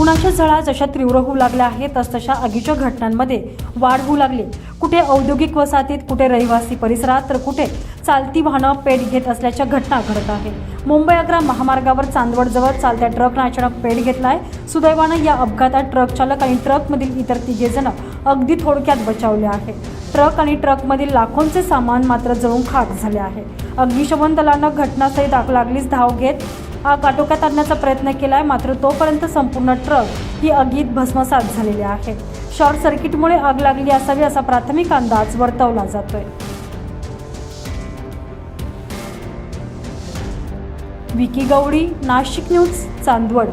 उन्हाच्या झळा जशा तीव्र होऊ लागल्या आहेत तसतशा आगीच्या घटनांमध्ये वाढ होऊ लागली. कुठे औद्योगिक वसाहतीत कुठे रहिवासी परिसरात तर कुठे चालती वाहनं पेट घेत असल्याच्या घटना घडत आहेत. मुंबई आग्रा महामार्गावर चांदवडजवळ चालत्या ट्रकनं अचानक पेट घेतला आहे सुदैवानं या अपघातात ट्रक चालक आणि ट्रकमधील इतर तिघे जण अगदी थोडक्यात बचावले आहे ट्रक आणि ट्रकमधील लाखोंचे सामान मात्र जळून खाक झाले आहे. अग्निशमन दलानं घटनास्थळी दाख लागलीच धाव घेत आग आटोक्यात आणण्याचा प्रयत्न केलाय मात्र तोपर्यंत संपूर्ण ट्रक ही आगीत भस्मसात झालेली आहे. शॉर्ट सर्किटमुळे आग लागली असावी असा प्राथमिक अंदाज वर्तवला जातोय. Vicky Gawadi Nashik news Chandwad.